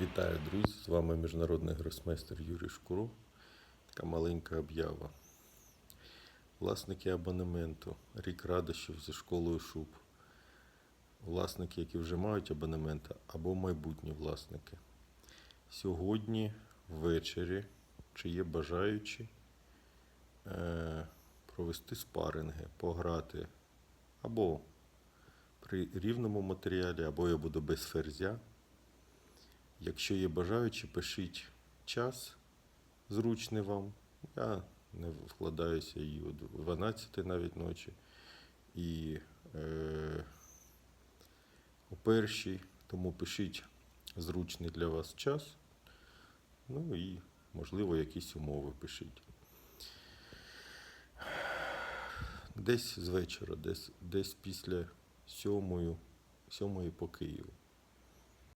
Вітаю, друзі! З вами міжнародний гросмейстер Юрій Шкуро. Така маленька об'ява. Власники абонементу Рік радощів зі школою Шуб. Власники, які вже мають абонемент, або майбутні власники. Сьогодні ввечері, чи є бажаючі е, провести спаринги, пограти або при рівному матеріалі, або я буду без ферзя. Якщо є бажаючі, пишіть час зручний вам. Я не вкладаюся і о 12 навіть ночі, і е, о першій. Тому пишіть зручний для вас час. Ну і, можливо, якісь умови пишіть. Десь з вечора, десь, десь після сьомої, сьомої по Києву.